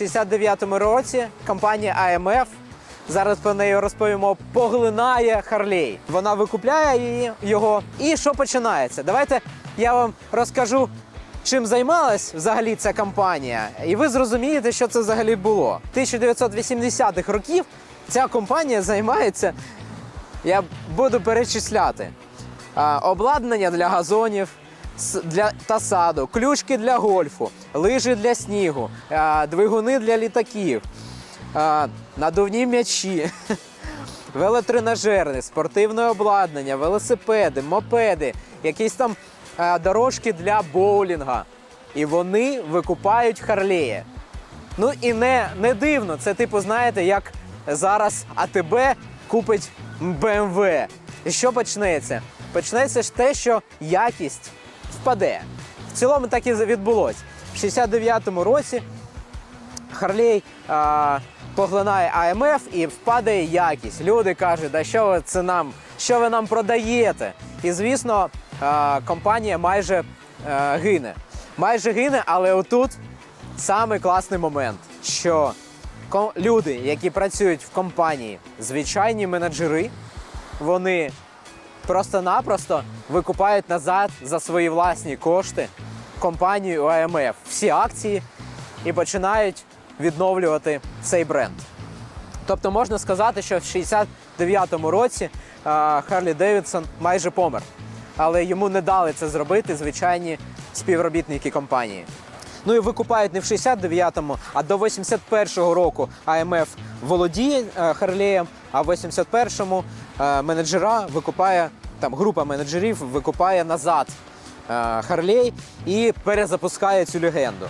69-му році компанія AMF, зараз про неї розповімо, поглинає Харлей. Вона викупляє її, його. І що починається? Давайте я вам розкажу, чим займалась взагалі ця компанія, і ви зрозумієте, що це взагалі було. 1980-х років ця компанія займається я буду перечисляти. Обладнання для газонів для, та саду, ключки для гольфу, лижі для снігу, двигуни для літаків, надувні м'ячі, велотренажери, спортивне обладнання, велосипеди, мопеди, якісь там дорожки для боулінга. І вони викупають Харлеї. Ну і не, не дивно, це типу, знаєте, як зараз АТБ купить BMW. І що почнеться? Почнеться ж те, що якість впаде. В цілому так і відбулось. В 69-му році Харлей а, поглинає АМФ і впадає якість. Люди кажуть, да що ви це нам, що ви нам продаєте? І звісно, а, компанія майже а, гине. Майже гине, але отут самий класний момент, що люди, які працюють в компанії, звичайні менеджери, вони просто-напросто викупають назад за свої власні кошти компанію АМФ всі акції і починають відновлювати цей бренд. Тобто можна сказати, що в 69-му році Харлі Девідсон майже помер, але йому не дали це зробити звичайні співробітники компанії. Ну і викупають не в 69-му, а до 81-го року АМФ володіє е, Харлеєм, а в 81-му е, менеджера викупає там група менеджерів викупає назад е, Харлей і перезапускає цю легенду.